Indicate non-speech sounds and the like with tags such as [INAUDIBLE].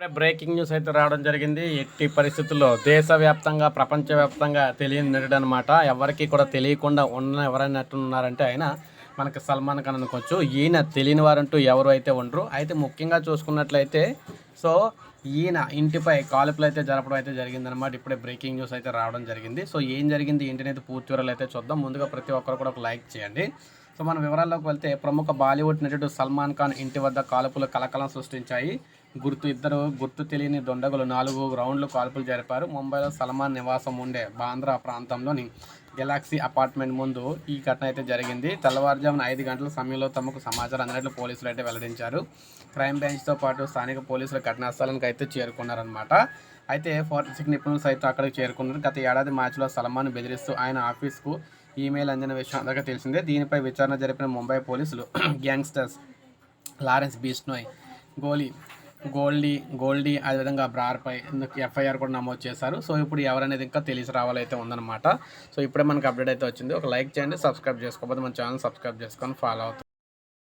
Breaking news అయితే రావడం జరిగింది. ఎట్టి పరిస్థితుల్లో దేశవ్యాప్తంగా ప్రపంచవ్యాప్తంగా తెలియని నటుడు అనమాట ఎవరికి కూడా తెలియకుండా ఉన్న ఎవరైనా నటుడు ఉన్నారంటే ఆయన మనకి సల్మాన్ ఖాన్ అనుకోవచ్చు. ఈయన తెలియని వారంటూ ఎవరు అయితే ఉండరు. అయితే ముఖ్యంగా చూసుకున్నట్లయితే సో ఈయన ఇంటిపై కాల్పులు అయితే జరపడం అయితే జరిగిందనమాట ఇప్పుడే బ్రేకింగ్ న్యూస్ అయితే రావడం జరిగింది. సో ఏం జరిగింది ఏంటి అనేది పూర్తి వివరాలు అయితే చూద్దాం. ముందుగా ప్రతి ఒక్కరు కూడా ఒక లైక్ చేయండి. సో మన వివరాల్లోకి వెళ్తే ప్రముఖ బాలీవుడ్ నటుడు సల్మాన్ ఖాన్ ఇంటి వద్ద కాల్పులు కలకలం సృష్టించాయి. గుర్తు ఇద్దరు గుర్తు తెలియని దొండగులు నాలుగు రౌండ్లు కాల్పులు జరిపారు. ముంబైలో సల్మాన్ నివాసం ఉండే బాంద్రా ప్రాంతంలోని గెలాక్సీ అపార్ట్మెంట్ ముందు ఈ ఘటన అయితే జరిగింది. తెల్లవారుజామున ఐదు గంటల సమయంలో తమకు సమాచారం అందినట్లు పోలీసులు అయితే వెల్లడించారు. క్రైమ్ బ్రాంచ్తో పాటు స్థానిక పోలీసులు ఘటనా స్థలానికి అయితే చేరుకున్నారనమాట అయితే ఫోరెన్సిక్ నిపుణులు సైతం అక్కడికి చేరుకున్నారు. గత ఏడాది మార్చిలో సల్మాన్ బెదిరిస్తూ ఆయన ఆఫీస్కు ఈమెయిల్ అందిన విషయం అందరికీ తెలిసిందే. దీనిపై విచారణ జరిపిన ముంబై పోలీసులు [CLEARS THROAT] గ్యాంగ్స్టర్స్ లారెన్స్ బీష్నోయ్ గోలీ గోల్డీ గోల్డీ అదేవిధంగా బ్రార్పై ఎఫ్ఐఆర్ కూడా నమోదు చేశారు. సో ఇప్పుడు ఎవరనేది ఇంకా తెలిసి రావాలైతే ఉందన్నమాట. సో ఇప్పుడే మనకు అప్డేట్ అయితే వచ్చింది. ఒక లైక్ చేయండి సబ్స్క్రైబ్ చేసుకోకపోతే మన ఛానల్ సబ్స్క్రైబ్ చేసుకొని ఫాలో అవుతుంది